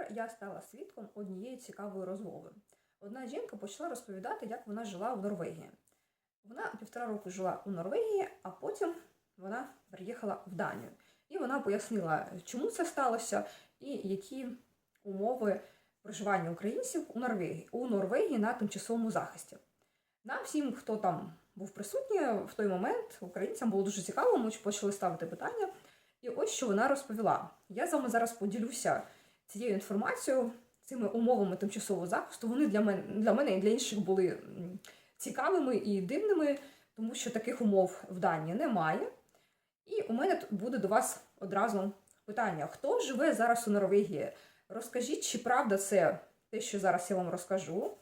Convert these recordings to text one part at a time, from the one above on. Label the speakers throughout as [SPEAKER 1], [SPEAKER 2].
[SPEAKER 1] Вчора я стала свідком однієї цікавої розмови. Одна жінка почала розповідати, як вона жила в Норвегії. Вона півтора року жила у Норвегії, а потім вона приїхала в Данію. І вона пояснила, чому це сталося і які умови проживання українців у Норвегії, у Норвегії на тимчасовому захисті. Нам всім, хто там був присутній в той момент, українцям було дуже цікаво, ми почали ставити питання. І ось що вона розповіла. Я з вами зараз поділюся цією інформацією, цими умовами тимчасового захисту. Вони для мене для мене і для інших були цікавими і дивними, тому що таких умов в Данії немає. І у мене буде до вас одразу питання: хто живе зараз у Норвегії? Розкажіть, чи правда це те, що зараз я вам розкажу?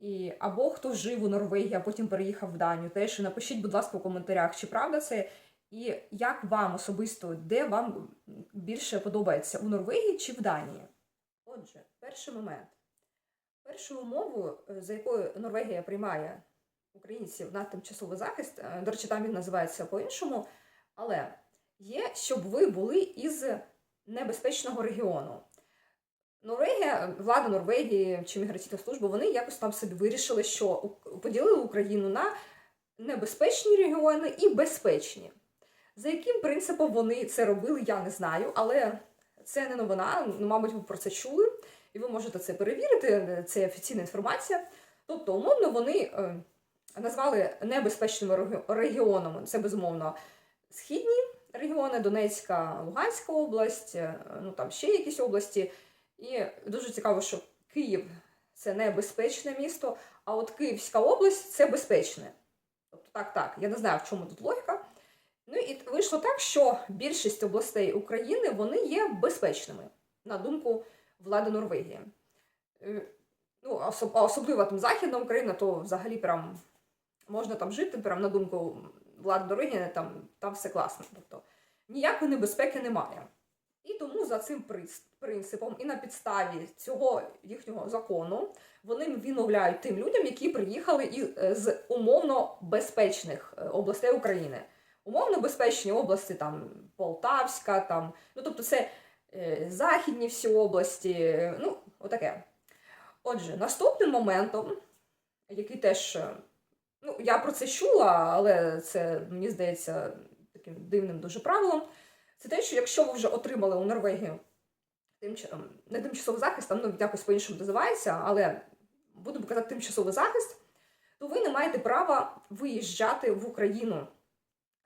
[SPEAKER 1] І, або хто жив у Норвегії, а потім переїхав в Данію. Теж напишіть, будь ласка, у коментарях, чи правда це, і як вам особисто, де вам більше подобається у Норвегії чи в Данії? Отже, перший момент. Першою умовою, е, за якою Норвегія приймає українців на тимчасовий захист, е, до речі, там він називається по-іншому, але є, щоб ви були із небезпечного регіону. Норвегія, влада Норвегії чи міграційна служба, вони якось там собі вирішили, що поділили Україну на небезпечні регіони і безпечні. За яким принципом вони це робили, я не знаю, але це не новина. ну, Мабуть, ви про це чули, і ви можете це перевірити. Це офіційна інформація. Тобто, умовно, вони е, назвали небезпечними регіонами. Це безумовно східні регіони, Донецька, Луганська область, е, ну там ще якісь області. І дуже цікаво, що Київ це небезпечне місто, а от Київська область це безпечне. Тобто, так, так, я не знаю, в чому тут логіка. І вийшло так, що більшість областей України вони є безпечними, на думку влади Норвегії. Е, Ну, особ- особливо там Західна Україна, то взагалі прям можна там жити, прям на думку влади Норвегії, там, там все класно. Тобто ніякої небезпеки немає. І тому за цим принципом і на підставі цього їхнього закону вони відмовляють тим людям, які приїхали із, е, з умовно безпечних е, областей України. Умовно безпечні області, там Полтавська, там, ну тобто це е, західні всі області, е, ну, отаке. Отже, наступним моментом, який теж, е, ну, я про це чула, але це, мені здається, таким дивним дуже правилом, це те, що якщо ви вже отримали у Норвегію тимч... ем, не тимчасовий захист, там ну, якось по-іншому називається, але будемо казати тимчасовий захист, то ви не маєте права виїжджати в Україну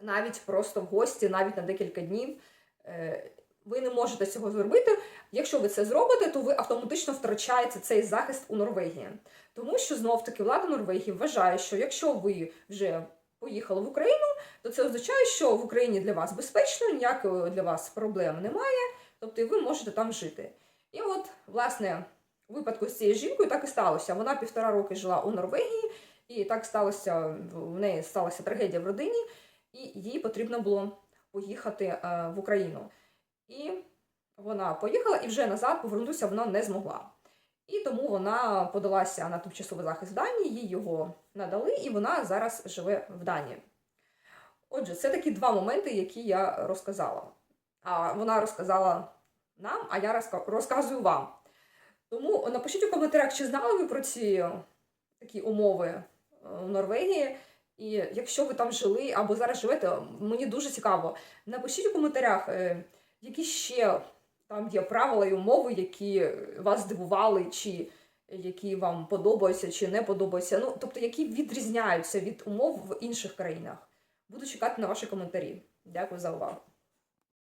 [SPEAKER 1] навіть просто в гості, навіть на декілька днів. Е, Ви не можете цього зробити. Якщо ви це зробите, то ви автоматично втрачаєте цей захист у Норвегії. Тому що знов таки влада Норвегії вважає, що якщо ви вже поїхали в Україну, то це означає, що в Україні для вас безпечно, ніякої для вас проблем немає, тобто ви можете там жити. І от, власне, у випадку з цією жінкою так і сталося. Вона півтора роки жила у Норвегії, і так сталося, в неї сталася трагедія в родині, і їй потрібно було поїхати е, в Україну. І вона поїхала і вже назад повернутися вона не змогла. І тому вона подалася на тимчасовий захист в Данії, їй його надали, і вона зараз живе в Данії. Отже, це такі два моменти, які я розказала. А вона розказала нам, а я розказую вам. Тому напишіть у коментарях, чи знали ви про ці такі умови е, у Норвегії. І якщо ви там жили або зараз живете, мені дуже цікаво. Напишіть у коментарях, е, які ще там є правила і умови, які вас здивували, чи які вам подобаються, чи не подобаються. Ну, тобто, які відрізняються від умов в інших країнах. Буду чекати на ваші коментарі. Дякую за увагу.